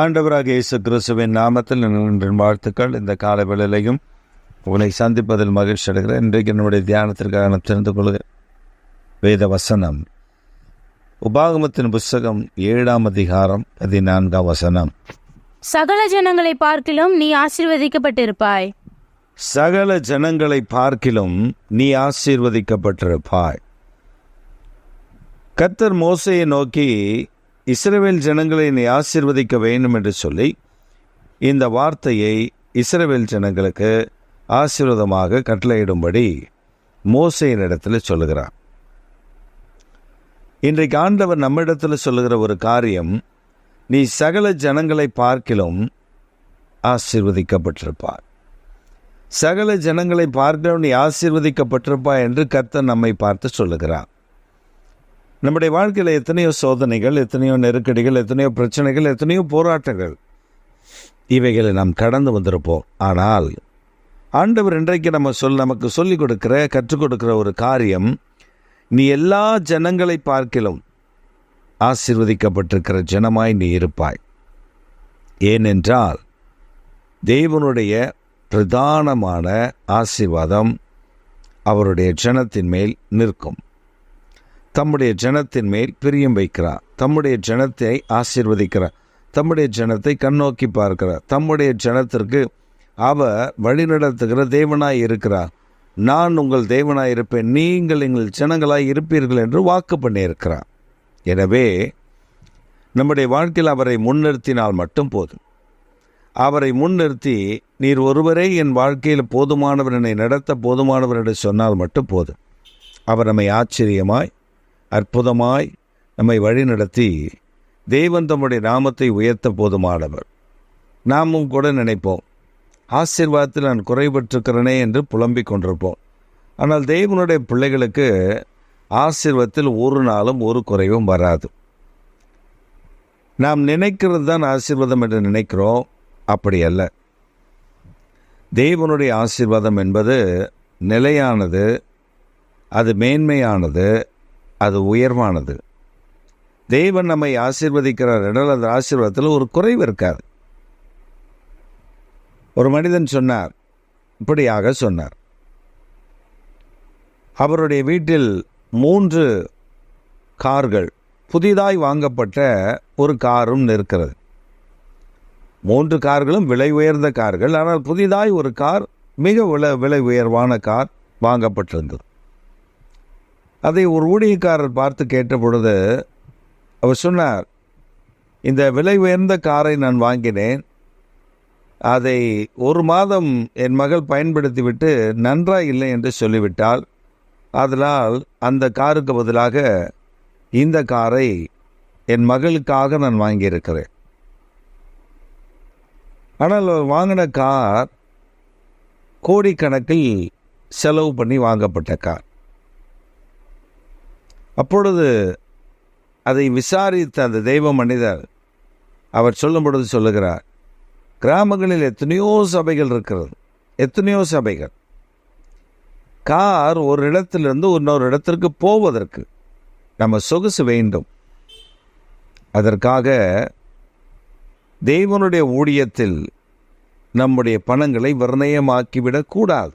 ஆண்டவராக இயேசு கிறிஸ்துவின் நாமத்தில் என் வாழ்த்துக்கள். இந்த கால வேளையிலையும் உங்களை சந்திப்பதில் மகிழ்ச்சி அடைகிறேன். இன்றைக்கு என்னுடைய தியானத்திற்காக நான் தெரிந்து கொள்கிறேன் வேத வசனம். உபாகமத்தின் புஸ்தகம் ஏழாம் அதிகாரம் பதினான்காம் வசனம். சகல ஜனங்களை பார்க்கிலும் நீ ஆசீர்வதிக்கப்பட்டிருப்பாய். சகல ஜனங்களை பார்க்கிலும் நீ ஆசீர்வதிக்கப்பட்டிருப்பாய். கர்த்தர் மோசையை நோக்கி இஸ்ரேவேல் ஜனங்களை நீ ஆசிர்வதிக்க வேண்டும் என்று சொல்லி இந்த வார்த்தையை இஸ்ரேவேல் ஜனங்களுக்கு ஆசீர்வாதமாக கட்டளையிடும்படி மோசையின் இடத்துல சொல்லுகிறார். இன்றைக்கு ஆண்டவர் நம்மிடத்தில் சொல்லுகிற ஒரு காரியம் நீ சகல ஜனங்களை பார்க்கிலும் ஆசீர்வதிக்கப்பட்டிருப்பார். சகல ஜனங்களை பார்க்கிறவன் நீ ஆசீர்வதிக்கப்பட்டிருப்பாய் என்று கர்த்தர் நம்மை பார்த்து சொல்லுகிறார். நம்முடைய வாழ்க்கையில் எத்தனையோ சோதனைகள் எத்தனையோ நெருக்கடிகள் எத்தனையோ பிரச்சனைகள் எத்தனையோ போராட்டங்கள். இவைகளை நாம் கடந்து வந்திருப்போம். ஆனால் ஆண்டவர் இன்றைக்கு நம்ம சொல் நமக்கு சொல்லிக் கொடுக்குற கற்றுக் கொடுக்குற ஒரு காரியம் நீ எல்லா ஜனங்களை பார்க்கிலும் ஆசிர்வதிக்கப்பட்டிருக்கிற ஜனமாய் நீ இருப்பாய். ஏனென்றால் தேவனுடைய பிரதானமான ஆசீர்வாதம் அவருடைய ஜனத்தின் மேல் நிற்கும். தம்முடைய ஜனத்தின் மேல் பிரியம் வைக்கிறார். தம்முடைய ஜனத்தை ஆசீர்வதிக்கிறார். தம்முடைய ஜனத்தை கண்ணோக்கி பார்க்கிறார். தம்முடைய ஜனத்திற்கு அவர் வழிநடத்துகிற தேவனாய் இருக்கிறார். நான் உங்கள் தேவனாய் இருப்பேன். நீங்கள் எங்கள் ஜனங்களாய் இருப்பீர்கள் என்று வாக்கு பண்ணியிருக்கிறார். எனவே நம்முடைய வாழ்க்கையில் அவரை முன்னிறுத்தினால் மட்டும் போதும். அவரை முன்னிறுத்தி நீர் ஒருவரே என் வாழ்க்கையில் போதுமானவர் என்னை நடத்த போதுமானவர் என்று சொன்னால் மட்டும் போதும். அவர் நம்மை ஆச்சரியமாய் அற்புதமாய் நம்மை வழிநடத்தி தெய்வம் தம்முடைய நாமத்தை உயர்த்த போதுமானவர். நாமும் கூட நினைப்போம் ஆசீர்வாதத்தில் நான் குறைபட்டிருக்கிறேனே என்று புலம்பிக் கொண்டிருப்போம். ஆனால் தெய்வனுடைய பிள்ளைகளுக்கு ஆசீர்வாதத்தில் ஒரு நாளும் ஒரு குறைவும் வராது. நாம் நினைக்கிறது தான் ஆசீர்வாதம் என்று நினைக்கிறோம் அப்படி அல்ல. தெய்வனுடைய ஆசீர்வாதம் என்பது நிலையானது அது மேன்மையானது அது உயர்வானது. தேவன் நம்மை ஆசீர்வதிக்கிறார் என்றால் அந்த ஆசீர்வாதத்தில் ஒரு குறைவு இருக்காது. ஒரு மனிதன் சொன்னார் இப்படியாக சொன்னார். அவருடைய வீட்டில் மூன்று கார்கள் புதிதாய் வாங்கப்பட்ட ஒரு காரும் இருக்கிறது மூன்று கார்களும் விலை உயர்ந்த கார்கள் ஆனால் புதிதாய் ஒரு கார் மிக விலை விலை உயர்வான கார் வாங்கப்பட்டிருந்தது. அதை ஒரு ஊழியக்காரர் பார்த்து கேட்ட பொழுது அவர் சொன்னார் இந்த விலை உயர்ந்த காரை நான் வாங்கினேன். அதை ஒரு மாதம் என் மகள் பயன்படுத்திவிட்டு நன்றாக இல்லை என்று சொல்லிவிட்டால் அதனால் அந்த காருக்கு பதிலாக இந்த காரை என் மகளுக்காக நான் வாங்கியிருக்கிறேன். ஆனால் அவர் வாங்கின கார் கோடிக்கணக்கில் செலவு பண்ணி வாங்கப்பட்ட கார். அப்பொழுது அதை விசாரித்த அந்த தெய்வ மனிதர் அவர் சொல்லும் பொழுது சொல்லுகிறார் கிராமங்களில் எத்தனையோ சபைகள் இருக்கிறது எத்தனையோ சபைகள். கார் ஒரு இடத்திலிருந்து இன்னொரு இடத்திற்கு போவதற்கு நம்ம சொகுசு வேண்டும். அதற்காக தெய்வனுடைய ஊழியத்தில் நம்முடைய பணங்களை விர்ணயமாக்கிவிடக்கூடாது.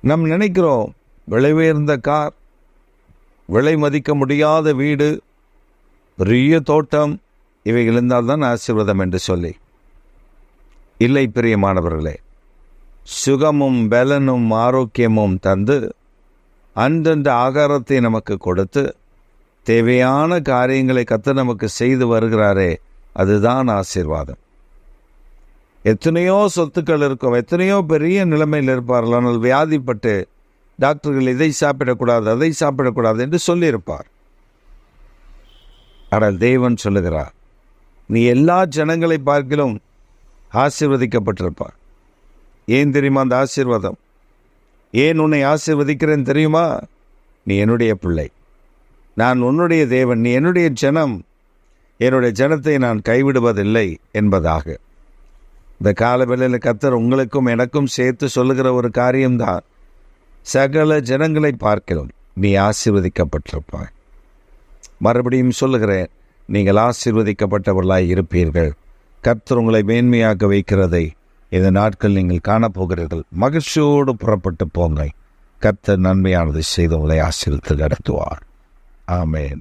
நம் நினைக்கிறோம் விலை உயர்ந்த கார் விலை மதிக்க முடியாத வீடு பெரிய தோட்டம் இவைகள் இருந்தால்தான் ஆசீர்வாதம் என்று சொல்லி. இல்லை பிரியமானவர்களே சுகமும் பலனும் ஆரோக்கியமும் தந்து அந்தந்த ஆகாரத்தை நமக்கு கொடுத்து தேவையான காரியங்களை கற்று நமக்கு செய்து வருகிறாரே அதுதான் ஆசீர்வாதம். எத்தனையோ சொத்துக்கள் இருக்கும் எத்தனையோ பெரிய நிலைமையில் இருப்பார்கள் ஆனால் வியாதிப்பட்டு டாக்டர்கள் இதை சாப்பிடக்கூடாது அதை சாப்பிடக்கூடாது என்று சொல்லியிருப்பார். ஆனால் தேவன் சொல்லுகிறார் நீ எல்லா ஜனங்களை பார்க்கிலும் ஆசீர்வதிக்கப்பட்டிருப்பார். ஏன் தெரியுமா அந்த ஆசீர்வாதம்? ஏன் உன்னை ஆசீர்வதிக்கிறேன் தெரியுமா? நீ என்னுடைய பிள்ளை. நான் உன்னுடைய தேவன் நீ என்னுடைய ஜனம். என்னுடைய ஜனத்தை நான் கைவிடுவதில்லை என்பதாக. இந்த காலவேளையில் கத்தர் உங்களுக்கும் எனக்கும் சேர்த்து சொல்லுகிற ஒரு காரியம்தான். சகல ஜனங்களை பார்க்கிறோம். நீ ஆசீர்வதிக்கப்பட்டிருப்பாய். மறுபடியும் சொல்லுகிறேன் நீங்கள் ஆசீர்வதிக்கப்பட்டவர்களாய் இருப்பீர்கள். கர்த்தர் உங்களை மேன்மையாக்க வைக்கிறதை இந்த நாட்கள் நீங்கள் காணப்போகிறீர்கள். மகிழ்ச்சியோடு புறப்பட்டு போங்க கர்த்தர் நன்மையானதை செய்து உங்களை ஆசீர்வித்து நடத்துவார். ஆமேன்.